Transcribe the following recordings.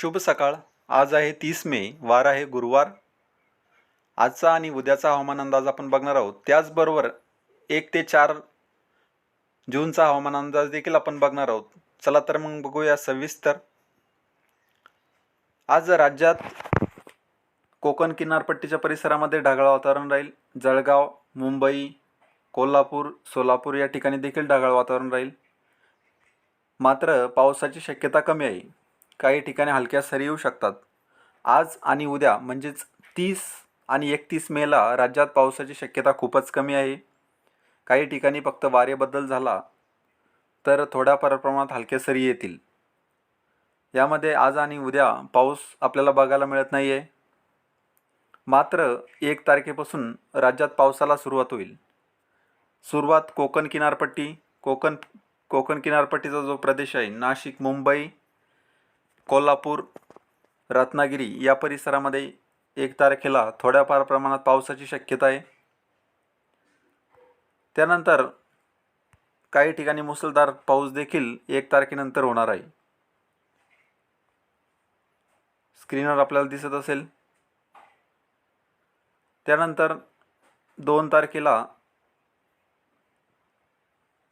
शुभ सकाळ. आज आहे तीस मे वार आहे गुरुवार. आजचा आणि उद्याचा हवामान अंदाज आपण बघणार आहोत. त्याचबरोबर एक ते चार जूनचा हवामान अंदाज देखील आपण बघणार आहोत. चला तर मग बघूया सविस्तर. आज राज्यात कोकण किनारपट्टीच्या परिसरामध्ये ढगाळ वातावरण राहील. जळगाव मुंबई कोल्हापूर सोलापूर या ठिकाणी देखील ढगाळ वातावरण राहील. मात्र पावसाची शक्यता कमी आहे. काही ठिकाणी हलक्या सरी येऊ शकतात. आज आणि उद्या म्हणजेच तीस आणि एकतीस मेला राज्यात पावसाची शक्यता खूपच कमी आहे. काही ठिकाणी फक्त वारेबद्दल झाला तर थोड्याफार प्रमाणात हलक्या सरी येतील. यामध्ये आज आणि उद्या पाऊस आपल्याला बघायला मिळत नाही आहे मात्र एक तारखेपासून राज्यात पावसाला सुरुवात होईल. सुरुवात कोकण किनारपट्टी कोकण कोकण किनारपट्टीचा जो प्रदेश आहे नाशिक मुंबई कोल्हापूर रत्नागिरी या परिसरामध्ये एक तारखेला थोड्याफार प्रमाणात पावसाची शक्यता आहे. त्यानंतर काही ठिकाणी मुसळधार पाऊस देखील एक तारखेनंतर होणार आहे. स्क्रीनवर आपल्याला दिसत असेल. त्यानंतर दोन तारखेला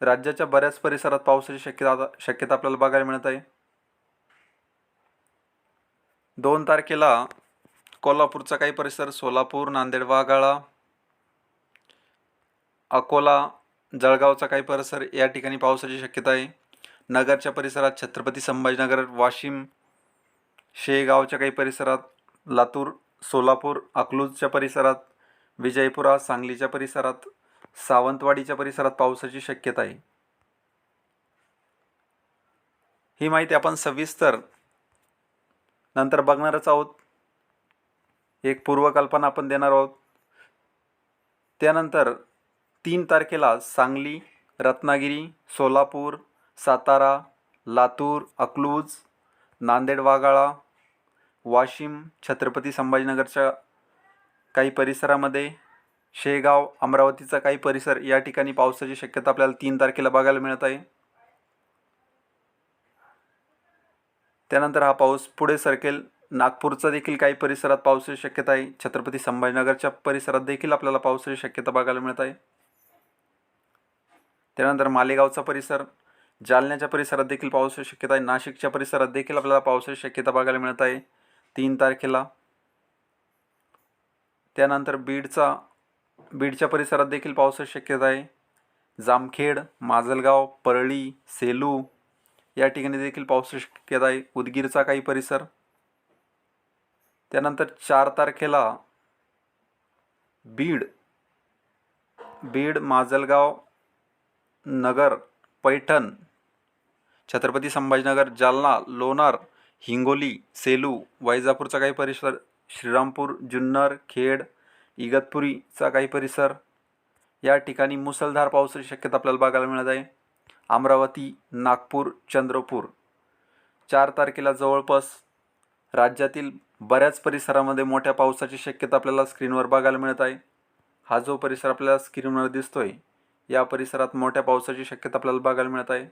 राज्याच्या बऱ्याच परिसरात पावसाची शक्यता शक्यता आपल्याला बघायला मिळत आहे. दोन तारखेला कोल्हापूरचा काही परिसर सोलापूर नांदेड वाघाळा अकोला जळगावचा काही परिसर या ठिकाणी पावसाची शक्यता आहे. नगरच्या परिसरात छत्रपती संभाजीनगर वाशिम शेगावच्या काही परिसरात लातूर सोलापूर अकलूजच्या परिसरात विजयपुरा सांगलीच्या परिसरात सावंतवाडीच्या परिसरात पावसाची शक्यता आहे. ही माहिती आपण सविस्तर नंतर बघणारच आहोत. एक पूर्वकल्पना आपण देणार आहोत. त्यानंतर तीन तारखेला सांगली रत्नागिरी सोलापूर सातारा लातूर अकलूज नांदेड वाघाळा वाशिम छत्रपती संभाजीनगरच्या काही परिसरामध्ये शेगाव अमरावतीचा काही परिसर या ठिकाणी पावसाची शक्यता आपल्याला तीन तारखेला बघायला मिळत आहे. त्यानंतर हा पाऊस पुढे सरकेल. नागपूरचा देखील काही परिसरात पावसाची शक्यता आहे. छत्रपती संभाजीनगरच्या परिसरात देखील आपल्याला पावसाची शक्यता बघायला मिळत आहे. त्यानंतर मालेगावचा परिसर. जालन्याच्या परिसरात देखील पावसाची शक्यता आहे. नाशिकच्या परिसरात देखील आपल्याला पावसाची शक्यता बघायला मिळत आहे. तीन तारखेला. त्यानंतर बीडचा बीडच्या परिसरात देखील पावसाची शक्यता आहे. जामखेड माजलगाव परळी सेलू या ठिकाणी देखील पावसाची शक्यता आहे. उदगीरचा काही परिसर. त्यानंतर चार तारखेला बीड. बीड माजलगाव नगर पैठण छत्रपती संभाजीनगर जालना लोणार हिंगोली सेलू वैजापूरचा काही परिसर श्रीरामपूर जुन्नर खेड इगतपुरीचा काही परिसर. या ठिकाणी मुसळधार पावसाची शक्यता आपल्याला बघायला मिळत आहे. अमरावती नागपूर चंद्रपूर. चार तारखेला जवळपास राज्यातील बऱ्याच परिसरामध्ये मोठ्या पावसाची शक्यता आपल्याला स्क्रीनवर बघायला मिळत आहे. हा जो परिसर आपल्याला स्क्रीनवर दिसतो आहे या परिसरात मोठ्या पावसाची शक्यता आपल्याला बघायला मिळत आहे.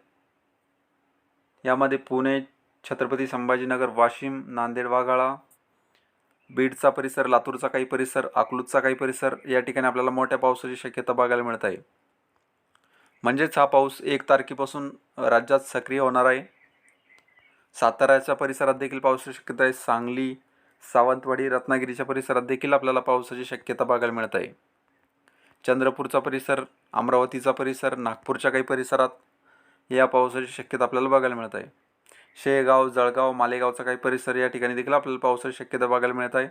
यामध्ये पुणे छत्रपती संभाजीनगर वाशिम नांदेड वाघाळा बीडचा परिसर लातूरचा काही परिसर अकलूजचा काही परिसर या ठिकाणी आपल्याला मोठ्या पावसाची शक्यता बघायला मिळत आहे. म्हणजेच हा पाऊस एक तारखेपासून राज्यात सक्रिय होणार आहे. साताऱ्याच्या परिसरात देखील पावसाची शक्यता आहे. सांगली सावंतवाडी रत्नागिरीच्या परिसरात देखील आपल्याला पावसाची शक्यता बघायला मिळत आहे. चंद्रपूरचा परिसर अमरावतीचा परिसर नागपूरच्या काही परिसरात या पावसाची शक्यता आपल्याला बघायला मिळत आहे. शेगाव जळगाव मालेगावचा काही परिसर या ठिकाणी देखील आपल्याला पावसाची शक्यता बघायला मिळत आहे.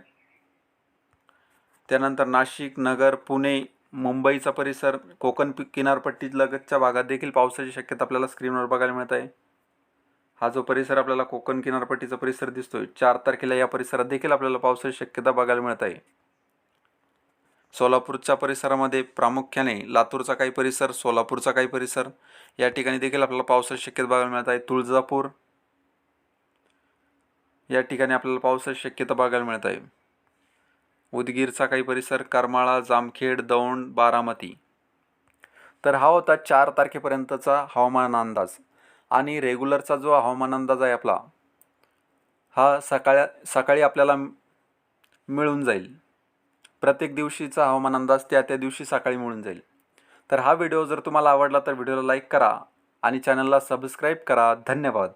त्यानंतर नाशिक नगर पुणे मुंबईचा परिसर कोकण पि किनारपट्टी लगतच्या भागात देखील पावसाची शक्यता आपल्याला स्क्रीनवर बघायला मिळत आहे. हा जो परिसर आपल्याला कोकण किनारपट्टीचा परिसर दिसतोय चार तारखेला या परिसरात देखील आपल्याला पावसाची शक्यता बघायला मिळत आहे. सोलापूरच्या परिसरामध्ये प्रामुख्याने लातूरचा काही परिसर सोलापूरचा काही परिसर या ठिकाणी देखील आपल्याला पावसाची शक्यता बघायला मिळत आहे. तुळजापूर या ठिकाणी आपल्याला पावसाची शक्यता बघायला मिळत आहे. उदगीरचा काही परिसर करमाळा जामखेड दौंड बारामती. तर हा होता चार तारखेपर्यंतचा हवामान अंदाज आणि रेग्युलरचा जो हवामान अंदाज आहे आपला हा सकाळ सकाळी आपल्याला मिळून जाईल. प्रत्येक दिवशीचा हवामान अंदाज त्या त्या दिवशी सकाळी मिळून जाईल. तर हा व्हिडिओ जर तुम्हाला आवडला तर व्हिडिओला लाईक करा आणि चॅनलला सबस्क्राईब करा. धन्यवाद.